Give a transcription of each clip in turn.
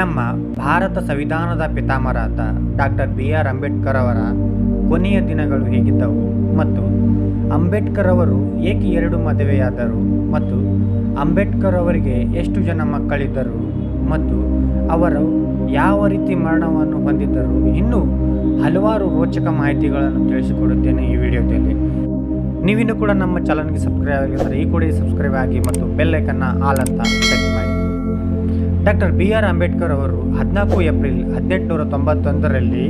ನಮ್ಮ ಭಾರತ ಸಂವಿಧಾನದ ಪಿತಾಮರಾದ ಡಾಕ್ಟರ್ ಬಿ ಆರ್ ಅಂಬೇಡ್ಕರ್ ಅವರ ಕೊನೆಯ ದಿನಗಳು ಹೇಗಿದ್ದವು ಮತ್ತು ಅಂಬೇಡ್ಕರ್ ಅವರು ಏಕೆ ಎರಡು ಮದುವೆಯಾದರು ಮತ್ತು ಅಂಬೇಡ್ಕರ್ ಅವರಿಗೆ ಎಷ್ಟು ಜನ ಮಕ್ಕಳಿದ್ದರು ಮತ್ತು ಅವರು ಯಾವ ರೀತಿ ಮರಣವನ್ನು ಹೊಂದಿದ್ದರು ಇನ್ನೂ ಹಲವಾರು ರೋಚಕ ಮಾಹಿತಿಗಳನ್ನು ತಿಳಿಸಿಕೊಡುತ್ತೇನೆ ಈ ವಿಡಿಯೋದಲ್ಲಿ. ನೀವಿನ್ನೂ ಕೂಡ ನಮ್ಮ ಚಾನಲ್ಗೆ ಸಬ್ಸ್ಕ್ರೈಬ್ ಆಗಿದ್ದರೆ ಈ ಕೂಡ ಸಬ್ಸ್ಕ್ರೈಬ್ ಆಗಿ ಮತ್ತು ಬೆಲ್ ಐಕನ್ನ ಆಲ್ ಅಂತ ಸೆಟ್ ಮಾಡಿ. ಡಾಕ್ಟರ್ ಬಿ ಆರ್ ಅಂಬೇಡ್ಕರ್ ಅವರು ಹದಿನಾಲ್ಕು ಏಪ್ರಿಲ್ ಹದಿನೆಂಟುನೂರ ತೊಂಬತ್ತೊಂದರಲ್ಲಿ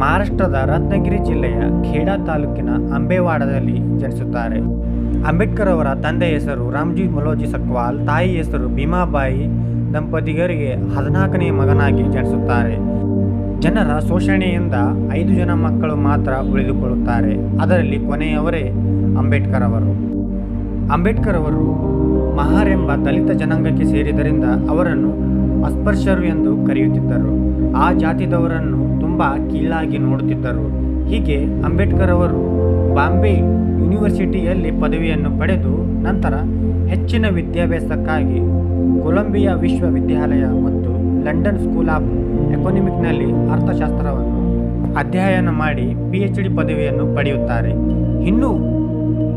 ಮಹಾರಾಷ್ಟ್ರದ ರತ್ನಗಿರಿ ಜಿಲ್ಲೆಯ ಖೇಡಾ ತಾಲೂಕಿನ ಅಂಬೇವಾಡದಲ್ಲಿ ಜನಿಸುತ್ತಾರೆ. ಅಂಬೇಡ್ಕರ್ ಅವರ ತಂದೆ ಹೆಸರು ರಾಮ್ಜಿ ಮಲೋಜಿ ಸಕ್ವಾಲ್, ತಾಯಿ ಹೆಸರು ಭೀಮಾಬಾಯಿ ದಂಪತಿಗರಿಗೆ ಹದಿನಾಲ್ಕನೇ ಮಗನಾಗಿ ಜನಿಸುತ್ತಾರೆ. ಜನರ ಶೋಷಣೆಯಿಂದ ಐದು ಜನ ಮಕ್ಕಳು ಮಾತ್ರ ಉಳಿದುಕೊಳ್ಳುತ್ತಾರೆ. ಅದರಲ್ಲಿ ಕೊನೆಯವರೇ ಅಂಬೇಡ್ಕರ್ ಅವರು. ಅಂಬೇಡ್ಕರ್ ಅವರು ಮಹಾರ್ ಎಂಬ ದಲಿತ ಜನಾಂಗಕ್ಕೆ ಸೇರಿದರಿಂದ ಅವರನ್ನು ಅಸ್ಪರ್ಶರು ಎಂದು ಕರೆಯುತ್ತಿದ್ದರು. ಆ ಜಾತಿದವರನ್ನು ತುಂಬ ಕೀಳಾಗಿ ನೋಡುತ್ತಿದ್ದರು. ಹೀಗೆ ಅಂಬೇಡ್ಕರ್ ಅವರು ಬಾಂಬೆ ಯೂನಿವರ್ಸಿಟಿಯಲ್ಲಿ ಪದವಿಯನ್ನು ಪಡೆದು ನಂತರ ಹೆಚ್ಚಿನ ವಿದ್ಯಾಭ್ಯಾಸಕ್ಕಾಗಿ ಕೊಲಂಬಿಯಾ ವಿಶ್ವವಿದ್ಯಾಲಯ ಮತ್ತು ಲಂಡನ್ ಸ್ಕೂಲ್ ಆಫ್ ಎಕನಾಮಿಕ್ನಲ್ಲಿ ಅರ್ಥಶಾಸ್ತ್ರವನ್ನು ಅಧ್ಯಯನ ಮಾಡಿ ಪಿ ಎಚ್ ಡಿ ಪದವಿಯನ್ನು ಪಡೆಯುತ್ತಾರೆ. ಇನ್ನು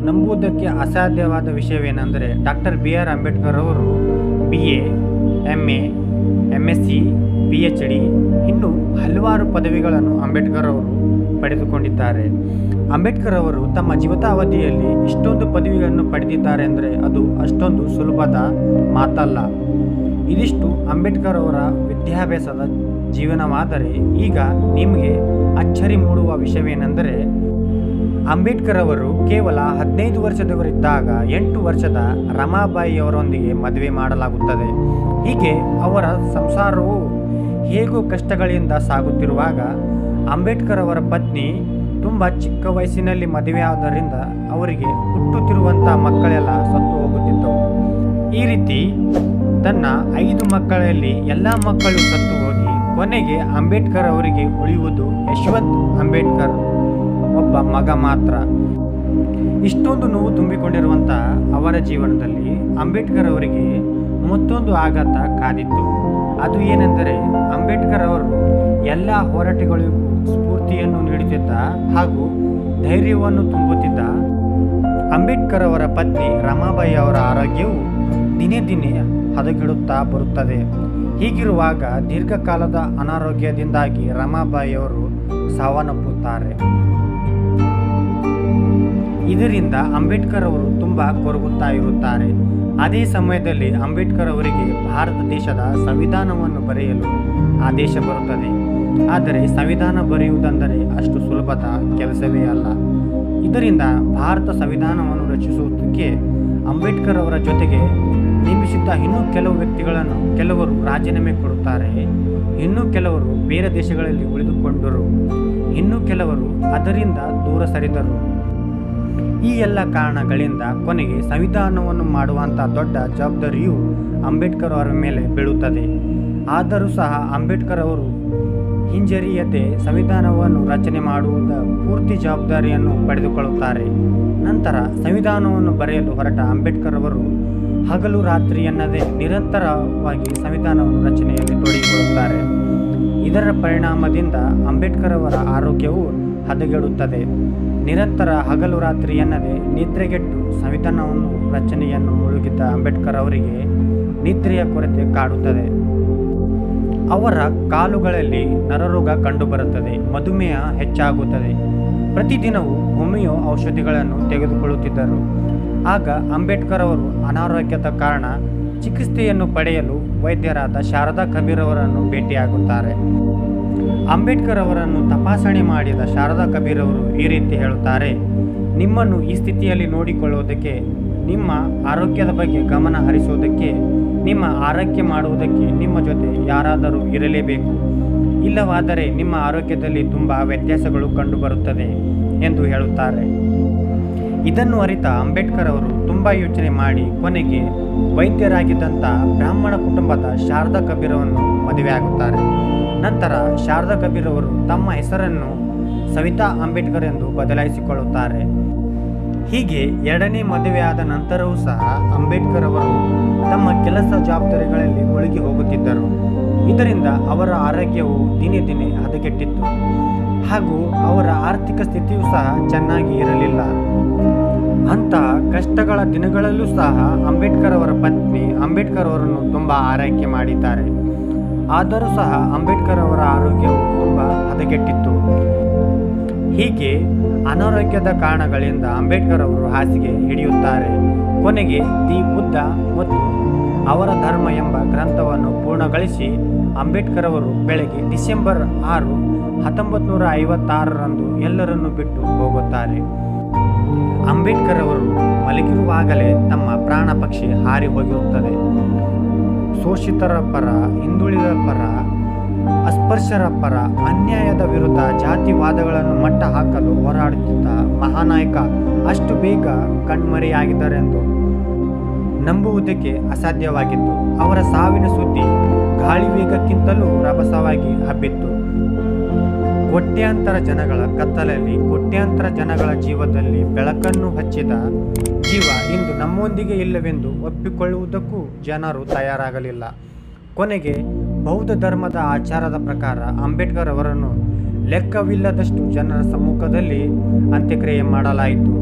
ನಂಬುವುದಕ್ಕೆ ಅಸಾಧ್ಯವಾದ ವಿಷಯವೇನೆಂದರೆ ಡಾಕ್ಟರ್ ಬಿ ಆರ್ ಅಂಬೇಡ್ಕರ್ ಅವರು B A M A M S C, P H D, ಇನ್ನೂ ಹಲವಾರು ಪದವಿಗಳನ್ನು ಅಂಬೇಡ್ಕರ್ ಅವರು ಪಡೆದುಕೊಂಡಿದ್ದಾರೆ. ಅಂಬೇಡ್ಕರ್ ಅವರು ತಮ್ಮ ಜೀವಿತಾವಧಿಯಲ್ಲಿ ಇಷ್ಟೊಂದು ಪದವಿಗಳನ್ನು ಪಡೆದಿದ್ದಾರೆ ಅಂದರೆ ಅದು ಅಷ್ಟೊಂದು ಸುಲಭದ ಮಾತಲ್ಲ. ಇದಿಷ್ಟು ಅಂಬೇಡ್ಕರ್ ಅವರ ವಿದ್ಯಾಭ್ಯಾಸದ ಜೀವನವಾದರೆ ಈಗ ನಿಮಗೆ ಅಚ್ಚರಿ ಮೂಡುವ ವಿಷಯವೇನೆಂದರೆ ಅಂಬೇಡ್ಕರ್ ಅವರು ಕೇವಲ ಹದಿನೈದು ವರ್ಷದವರಿದ್ದಾಗ ಎಂಟು ವರ್ಷದ ರಮಾಬಾಯಿ ಅವರೊಂದಿಗೆ ಮದುವೆ ಮಾಡಲಾಗುತ್ತದೆ. ಹೀಗೆ ಅವರ ಸಂಸಾರವು ಹೇಗೂ ಕಷ್ಟಗಳಿಂದ ಸಾಗುತ್ತಿರುವಾಗ ಅಂಬೇಡ್ಕರ್ ಅವರ ಪತ್ನಿ ತುಂಬ ಚಿಕ್ಕ ವಯಸ್ಸಿನಲ್ಲಿ ಮದುವೆಯಾದ್ದರಿಂದ ಅವರಿಗೆ ಹುಟ್ಟುತ್ತಿರುವಂಥ ಮಕ್ಕಳೆಲ್ಲ ಸತ್ತು ಹೋಗುತ್ತಿದ್ದವು. ಈ ರೀತಿ ತನ್ನ ಐದು ಮಕ್ಕಳಲ್ಲಿ ಎಲ್ಲ ಮಕ್ಕಳು ಸತ್ತು ಹೋಗಿ ಕೊನೆಗೆ ಅಂಬೇಡ್ಕರ್ ಅವರಿಗೆ ಉಳಿಯುವುದು ಯಶವಂತ್ ಅಂಬೇಡ್ಕರ್. ಒಬ್ಬ ಮಗ ಮಾತ್ರ. ಇಷ್ಟೊಂದು ನೋವು ತುಂಬಿಕೊಂಡಿರುವಂಥ ಅವರ ಜೀವನದಲ್ಲಿ ಅಂಬೇಡ್ಕರ್ ಅವರಿಗೆ ಮತ್ತೊಂದು ಆಘಾತ ಕಾದಿತ್ತು. ಅದು ಏನೆಂದರೆ ಅಂಬೇಡ್ಕರ್ ಅವರು ಎಲ್ಲ ಹೋರಾಟಗಳಿಗೂ ಸ್ಫೂರ್ತಿಯನ್ನು ನೀಡುತ್ತಿದ್ದ ಹಾಗೂ ಧೈರ್ಯವನ್ನು ತುಂಬುತ್ತಿದ್ದ ಅಂಬೇಡ್ಕರ್ ಅವರ ಪತ್ನಿ ರಮಾಬಾಯಿ ಅವರ ಆರೋಗ್ಯವು ದಿನೇ ದಿನೇ ಹದಗೆಡುತ್ತಾ ಬರುತ್ತದೆ. ಹೀಗಿರುವಾಗ ದೀರ್ಘಕಾಲದ ಅನಾರೋಗ್ಯದಿಂದಾಗಿ ರಮಾಬಾಯಿ ಅವರು ಸಾವನ್ನಪ್ಪುತ್ತಾರೆ. ಇದರಿಂದ ಅಂಬೇಡ್ಕರ್ ಅವರು ತುಂಬ ಕೊರಗುತ್ತಾ ಇರುತ್ತಾರೆ. ಅದೇ ಸಮಯದಲ್ಲಿ ಅಂಬೇಡ್ಕರ್ ಅವರಿಗೆ ಭಾರತ ದೇಶದ ಸಂವಿಧಾನವನ್ನು ಬರೆಯಲು ಆದೇಶ ಬರುತ್ತದೆ. ಆದರೆ ಸಂವಿಧಾನ ಬರೆಯುವುದೆಂದರೆ ಅಷ್ಟು ಸುಲಭದ ಕೆಲಸವೇ ಅಲ್ಲ. ಇದರಿಂದ ಭಾರತ ಸಂವಿಧಾನವನ್ನು ರಚಿಸುವುದಕ್ಕೆ ಅಂಬೇಡ್ಕರ್ ಅವರ ಜೊತೆಗೆ ನೇಮಿಸಿದ್ದ ಇನ್ನೂ ಕೆಲವು ವ್ಯಕ್ತಿಗಳನ್ನು ಕೆಲವರು ರಾಜೀನಾಮೆ ಕೊಡುತ್ತಾರೆ. ಇನ್ನೂ ಕೆಲವರು ಬೇರೆ ದೇಶಗಳಲ್ಲಿ ಉಳಿದುಕೊಂಡರು. ಇನ್ನು ಕೆಲವರು ಅದರಿಂದ ದೂರ ಸರಿದರು. ಈ ಎಲ್ಲ ಕಾರಣಗಳಿಂದ ಕೊನೆಗೆ ಸಂವಿಧಾನವನ್ನು ಮಾಡುವಂಥ ದೊಡ್ಡ ಜವಾಬ್ದಾರಿಯು ಅಂಬೇಡ್ಕರ್ ಅವರ ಮೇಲೆ ಬೀಳುತ್ತದೆ. ಆದರೂ ಸಹ ಅಂಬೇಡ್ಕರ್ ಅವರು ಹಿಂಜರಿಯದೆ ಸಂವಿಧಾನವನ್ನು ರಚನೆ ಮಾಡುವುದ ಪೂರ್ತಿ ಜವಾಬ್ದಾರಿಯನ್ನು ಪಡೆದುಕೊಳ್ಳುತ್ತಾರೆ. ನಂತರ ಸಂವಿಧಾನವನ್ನು ಬರೆಯಲು ಹೊರಟ ಅಂಬೇಡ್ಕರ್ ಅವರು ಹಗಲು ರಾತ್ರಿ ಎನ್ನದೇ ನಿರಂತರವಾಗಿ ಸಂವಿಧಾನವನ್ನು ರಚನೆಯಲ್ಲಿ ತೊಡಗಿಕೊಳ್ಳುತ್ತಾರೆ. ಇದರ ಪರಿಣಾಮದಿಂದ ಅಂಬೇಡ್ಕರ್ ಅವರ ಆರೋಗ್ಯವು ಹದಗೆಡುತ್ತದೆ. ನಿರಂತರ ಹಗಲು ರಾತ್ರಿ ಎನ್ನದೇ ನಿದ್ರೆಗೆಟ್ಟು ಸಂವಿಧಾನವನ್ನು ರಚನೆಯನ್ನು ಮುಳುಗಿದ್ದ ಅಂಬೇಡ್ಕರ್ ಅವರಿಗೆ ನಿದ್ರೆಯ ಕೊರತೆ ಕಾಡುತ್ತದೆ. ಅವರ ಕಾಲುಗಳಲ್ಲಿ ನರರೋಗ ಕಂಡುಬರುತ್ತದೆ, ಮಧುಮೇಹ ಹೆಚ್ಚಾಗುತ್ತದೆ. ಪ್ರತಿದಿನವೂ ಹೋಮಿಯೋ ಔಷಧಿಗಳನ್ನು ತೆಗೆದುಕೊಳ್ಳುತ್ತಿದ್ದರು. ಆಗ ಅಂಬೇಡ್ಕರ್ ಅವರು ಅನಾರೋಗ್ಯದ ಕಾರಣ ಚಿಕಿತ್ಸೆಯನ್ನು ಪಡೆಯಲು ವೈದ್ಯರಾದ ಶಾರದಾ ಕಬೀರ್ ಅವರನ್ನು ಭೇಟಿಯಾಗುತ್ತಾರೆ. ಅಂಬೇಡ್ಕರ್ ಅವರನ್ನು ತಪಾಸಣೆ ಮಾಡಿದ ಶಾರದಾ ಕಬೀರ್ ಅವರು ಈ ರೀತಿ ಹೇಳುತ್ತಾರೆ, ನಿಮ್ಮನ್ನು ಈ ಸ್ಥಿತಿಯಲ್ಲಿ ನೋಡಿಕೊಳ್ಳುವುದಕ್ಕೆ, ನಿಮ್ಮ ಆರೋಗ್ಯದ ಬಗ್ಗೆ ಗಮನ ಹರಿಸುವುದಕ್ಕೆ, ನಿಮ್ಮ ಆರೈಕೆ ಮಾಡುವುದಕ್ಕೆ ನಿಮ್ಮ ಜೊತೆ ಯಾರಾದರೂ ಇರಲೇಬೇಕು. ಇಲ್ಲವಾದರೆ ನಿಮ್ಮ ಆರೋಗ್ಯದಲ್ಲಿ ತುಂಬ ವ್ಯತ್ಯಾಸಗಳು ಕಂಡುಬರುತ್ತದೆ ಎಂದು ಹೇಳುತ್ತಾರೆ. ಇದನ್ನು ಅರಿತ ಅಂಬೇಡ್ಕರ್ ಅವರು ತುಂಬ ಯೋಚನೆ ಮಾಡಿ ಕೊನೆಗೆ ವೈದ್ಯರಾಗಿದ್ದಂಥ ಬ್ರಾಹ್ಮಣ ಕುಟುಂಬದ ಶಾರದಾ ಕಬೀರವನ್ನು ಮದುವೆಯಾಗುತ್ತಾರೆ ನಂತರ ಶಾರದಾ ಕಬೀರ್ ಅವರು ತಮ್ಮ ಹೆಸರನ್ನು ಸವಿತಾ ಅಂಬೇಡ್ಕರ್ ಎಂದು ಬದಲಾಯಿಸಿಕೊಳ್ಳುತ್ತಾರೆ. ಹೀಗೆ ಎರಡನೇ ಮದುವೆಯಾದ ನಂತರವೂ ಸಹ ಅಂಬೇಡ್ಕರ್ ಅವರು ತಮ್ಮ ಕೆಲಸ ಜವಾಬ್ದಾರಿಗಳಲ್ಲಿ ಮುಳುಗಿ ಹೋಗುತ್ತಿದ್ದರು. ಇದರಿಂದ ಅವರ ಆರೋಗ್ಯವು ದಿನೇ ದಿನೇ ಹದಗೆಟ್ಟಿತ್ತು. ಹಾಗೂ ಅವರ ಆರ್ಥಿಕ ಸ್ಥಿತಿಯೂ ಸಹ ಚೆನ್ನಾಗಿ ಇರಲಿಲ್ಲ. ಅಂತಹ ಕಷ್ಟಗಳ ದಿನಗಳಲ್ಲೂ ಸಹ ಅಂಬೇಡ್ಕರ್ ಅವರ ಪತ್ನಿ ಅಂಬೇಡ್ಕರ್ ಅವರನ್ನು ತುಂಬ ಆರೈಕೆ ಮಾಡಿದ್ದಾರೆ. ಆದರೂ ಸಹ ಅಂಬೇಡ್ಕರ್ ಅವರ ಆರೋಗ್ಯವು ತುಂಬ ಹದಗೆಟ್ಟಿತ್ತು. ಹೀಗೆ ಅನಾರೋಗ್ಯದ ಕಾರಣಗಳಿಂದ ಅಂಬೇಡ್ಕರ್ ಅವರು ಹಾಸಿಗೆ ಹಿಡಿಯುತ್ತಾರೆ. ಕೊನೆಗೆ ದಿ ಬುದ್ಧ ಮತ್ತು ಅವರ ಧರ್ಮ ಎಂಬ ಗ್ರಂಥವನ್ನು ಪೂರ್ಣಗೊಳಿಸಿ ಅಂಬೇಡ್ಕರ್ ಅವರು ಬೆಳಗ್ಗೆ ಡಿಸೆಂಬರ್ ಆರು ಹತ್ತೊಂಬತ್ತು ನೂರ ಐವತ್ತಾರರಂದು ಎಲ್ಲರನ್ನು ಬಿಟ್ಟು ಹೋಗುತ್ತಾರೆ. ಅಂಬೇಡ್ಕರ್ ಅವರು ಮಲಗಿರುವಾಗಲೇ ತಮ್ಮ ಪ್ರಾಣ ಪಕ್ಷಿ ಹಾರಿ ಹೋಗಿರುತ್ತದೆ. ಶೋಷಿತರ ಪರ, ಹಿಂದುಳಿದ ಪರ ಅಸ್ಪರ್ಶರ ಪರ ಅನ್ಯಾಯದ ವಿರುದ್ಧ ಜಾತಿವಾದಗಳನ್ನು ಮಟ್ಟ ಹಾಕಲು ಹೋರಾಡುತ್ತಿದ್ದ ಮಹಾನಾಯಕ ಅಷ್ಟು ಬೇಗ ಕಣ್ಮರೆಯಾಗಿದ್ದರೆಂದು ನಂಬುವುದಕ್ಕೆ ಅಸಾಧ್ಯವಾಗಿತ್ತು. ಅವರ ಸಾವಿನ ಸುದ್ದಿ ಗಾಳಿ ವೇಗಕ್ಕಿಂತಲೂ ರಭಸವಾಗಿ ಹಬ್ಬಿತ್ತು. ಕೋಟ್ಯಾಂತರ ಜನಗಳ ಕತ್ತಲಲ್ಲಿ, ಕೋಟ್ಯಾಂತರ ಜನಗಳ ಜೀವದಲ್ಲಿ ಬೆಳಕನ್ನು ಹಚ್ಚಿದ ಜೀವ ಇಂದು ನಮ್ಮೊಂದಿಗೆ ಇಲ್ಲವೆಂದು ಒಪ್ಪಿಕೊಳ್ಳುವುದಕ್ಕೂ ಜನರು ತಯಾರಾಗಲಿಲ್ಲ. ಕೊನೆಗೆ ಬೌದ್ಧ ಧರ್ಮದ ಆಚಾರದ ಪ್ರಕಾರ ಅಂಬೇಡ್ಕರ್ ಅವರನ್ನು ಲೆಕ್ಕವಿಲ್ಲದಷ್ಟು ಜನರ ಸಮ್ಮುಖದಲ್ಲಿ ಅಂತ್ಯಕ್ರಿಯೆ ಮಾಡಲಾಯಿತು.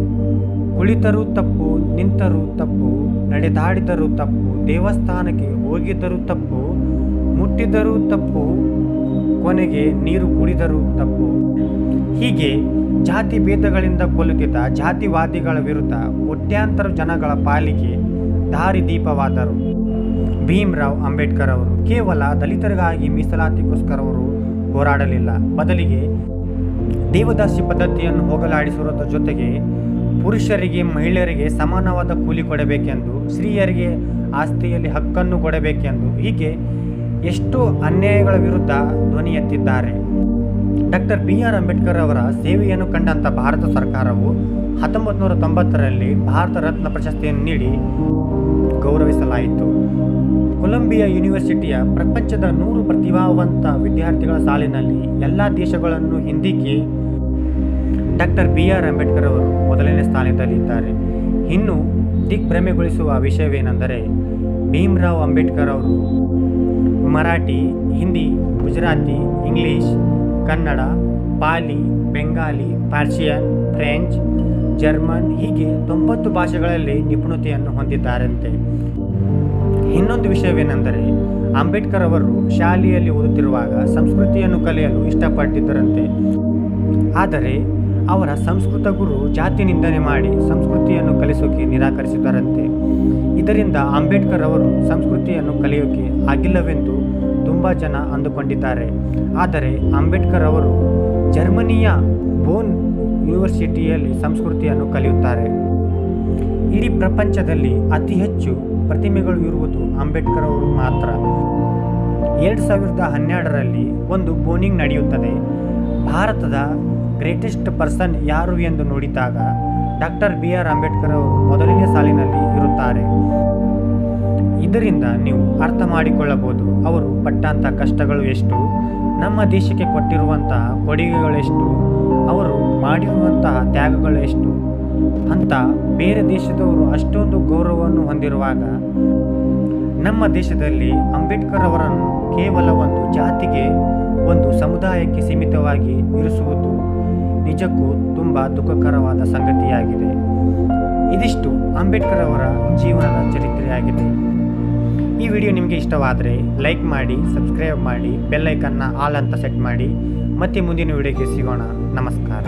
ಕುಳಿತರೂ ತಪ್ಪು, ನಿಂತರೂ ತಪ್ಪು, ನಡೆದಾಡಿದರೂ ತಪ್ಪು, ದೇವಸ್ಥಾನಕ್ಕೆ ಹೋಗಿದ್ದರೂ ತಪ್ಪು, ಮುಟ್ಟಿದರೂ ತಪ್ಪು, ಕೊನೆಗೆ ನೀರು ಕುಡಿದರೂ ತಪ್ಪು. ಹೀಗೆ ಜಾತಿ ಭೇದಗಳಿಂದ ಕೊಲ್ಲುತ್ತಿದ್ದ ಜಾತಿವಾದಿಗಳ ವಿರುದ್ಧ ಕೋಟ್ಯಾಂತರ ಜನಗಳ ಪಾಲಿಗೆ ದಾರಿದೀಪವಾದರು ಭೀಮ್ರಾವ್ ಅಂಬೇಡ್ಕರ್ ಅವರು ಕೇವಲ ದಲಿತರಿಗಾಗಿ ಮೀಸಲಾತಿಗೋಸ್ಕರ ಅವರು ಹೋರಾಡಲಿಲ್ಲ. ಬದಲಿಗೆ ದೇವದಾಸಿ ಪದ್ಧತಿಯನ್ನು ಹೋಗಲಾಡಿಸುವುದರ ಜೊತೆಗೆ ಪುರುಷರಿಗೆ, ಮಹಿಳೆಯರಿಗೆ ಸಮಾನವಾದ ಕೂಲಿ ಕೊಡಬೇಕೆಂದು, ಸ್ತ್ರೀಯರಿಗೆ ಆಸ್ತಿಯಲ್ಲಿ ಹಕ್ಕನ್ನು ಕೊಡಬೇಕೆಂದು ಹೀಗೆ ಎಷ್ಟು ಅನ್ಯಾಯಗಳ ವಿರುದ್ಧ ಧ್ವನಿ ಎತ್ತಿದ್ದಾರೆ. ಡಾಕ್ಟರ್ ಬಿ ಆರ್ ಅಂಬೇಡ್ಕರ್ ಅವರ ಸೇವೆಯನ್ನು ಕಂಡಂಥ ಭಾರತ ಸರ್ಕಾರವು ಹತ್ತೊಂಬತ್ತು ನೂರ ತೊಂಬತ್ತರಲ್ಲಿ ಭಾರತ ರತ್ನ ಪ್ರಶಸ್ತಿಯನ್ನು ನೀಡಿ ಗೌರವಿಸಲಾಯಿತು. ಕೊಲಂಬಿಯಾ ಯೂನಿವರ್ಸಿಟಿಯ ಪ್ರಪಂಚದ ನೂರು ಪ್ರತಿಭಾವಂತ ವಿದ್ಯಾರ್ಥಿಗಳ ಸಾಲಿನಲ್ಲಿ ಎಲ್ಲ ದೇಶಗಳನ್ನು ಹಿಂದಿಕ್ಕಿ ಡಾಕ್ಟರ್ ಬಿ ಆರ್ ಅಂಬೇಡ್ಕರ್ ಅವರು ಮೊದಲನೇ ಸ್ಥಾನದಲ್ಲಿದ್ದಾರೆ. ಇನ್ನು ದಿಗ್ಭ್ರಮೆಗೊಳಿಸುವ ವಿಷಯವೇನೆಂದರೆ ಭೀಮ್ರಾವ್ ಅಂಬೇಡ್ಕರ್ ಅವರು Marathi, Hindi, Gujarati, English, Kannada, Pali, Bengali, Persian, French, German ಹೀಗೆ ತೊಂಬತ್ತು ಭಾಷೆಗಳಲ್ಲಿ ನಿಪುಣತೆಯನ್ನು ಹೊಂದಿದ್ದಾರಂತೆ. ಇನ್ನೊಂದು ವಿಷಯವೇನೆಂದರೆ, ಅಂಬೇಡ್ಕರ್ ಅವರು ಶಾಲೆಯಲ್ಲಿ ಓದುತ್ತಿರುವಾಗ ಸಂಸ್ಕೃತಿಯನ್ನು ಕಲಿಯಲು ಇಷ್ಟಪಟ್ಟಿದ್ದರಂತೆ. ಆದರೆ, ಅವರ ಸಂಸ್ಕೃತ ಗುರು ಜಾತಿ ನಿಂದನೆ ಮಾಡಿ ಸಂಸ್ಕೃತಿಯನ್ನು ಕಲಿಸೋಕೆ ನಿರಾಕರಿಸಿದರಂತೆ ಇದರಿಂದ ಅಂಬೇಡ್ಕರ್ ಅವರು ಸಂಸ್ಕೃತಿಯನ್ನು ಕಲಿಯೋಕೆ ಆಗಿಲ್ಲವೆಂದು ತುಂಬ ಜನ ಅಂದುಕೊಂಡಿದ್ದಾರೆ. ಆದರೆ, ಅಂಬೇಡ್ಕರ್ ಅವರು ಜರ್ಮನಿಯ ಬೋನ್ ಯೂನಿವರ್ಸಿಟಿಯಲ್ಲಿ ಸಂಸ್ಕೃತಿಯನ್ನು ಕಲಿಯುತ್ತಾರೆ. ಇಡೀ ಪ್ರಪಂಚದಲ್ಲಿ ಅತಿ ಹೆಚ್ಚು ಪ್ರತಿಮೆಗಳು ಇರುವುದು ಅಂಬೇಡ್ಕರ್ ಅವರು ಮಾತ್ರ. ಎರಡು ಸಾವಿರದ ಹನ್ನೆರಡರಲ್ಲಿ ಒಂದು ಬೋನಿಂಗ್ ನಡೆಯುತ್ತದೆ. ಭಾರತದ ಗ್ರೇಟೆಸ್ಟ್ ಪರ್ಸನ್ ಯಾರು ಎಂದು ನೋಡಿದಾಗ ಡಾಕ್ಟರ್ ಬಿ ಆರ್ ಅಂಬೇಡ್ಕರ್ ಅವರು ಮೊದಲನೇ ಸಾಲಿನಲ್ಲಿ ಇರುತ್ತಾರೆ. ಇದರಿಂದ ನೀವು ಅರ್ಥ ಮಾಡಿಕೊಳ್ಳಬಹುದು ಅವರು ಪಟ್ಟಂಥ ಕಷ್ಟಗಳು ಎಷ್ಟು, ನಮ್ಮ ದೇಶಕ್ಕೆ ಕೊಟ್ಟಿರುವಂತಹ ಕೊಡುಗೆಗಳೆಷ್ಟು ಅವರು ಮಾಡಿರುವಂತಹ ತ್ಯಾಗಗಳು ಎಷ್ಟು, ಅಂತ ಬೇರೆ ದೇಶದವರು ಅಷ್ಟೊಂದು ಗೌರವವನ್ನು ಹೊಂದಿರುವಾಗ ನಮ್ಮ ದೇಶದಲ್ಲಿ ಅಂಬೇಡ್ಕರ್ ಅವರನ್ನು ಕೇವಲ ಒಂದು ಜಾತಿಗೆ, ಒಂದು ಸಮುದಾಯಕ್ಕೆ ಸೀಮಿತವಾಗಿ ಇರಿಸುವುದು ನಿಜಕ್ಕೂ ತುಂಬ ದುಃಖಕರವಾದ ಸಂಗತಿಯಾಗಿದೆ. ಇದಿಷ್ಟು ಅಂಬೇಡ್ಕರ್ ಅವರ ಜೀವನದ ಚರಿತ್ರೆಯಾಗಿದೆ. ಈ ವಿಡಿಯೋ ನಿಮಗೆ ಇಷ್ಟವಾದರೆ ಲೈಕ್ ಮಾಡಿ, ಸಬ್ಸ್ಕ್ರೈಬ್ ಮಾಡಿ ಬೆಲ್ಲೈಕನ್ನ ಆಲ್ ಅಂತ ಸೆಟ್ ಮಾಡಿ. ಮತ್ತೆ ಮುಂದಿನ ವಿಡಿಯೋಗೆ ಸಿಗೋಣ. ನಮಸ್ಕಾರ.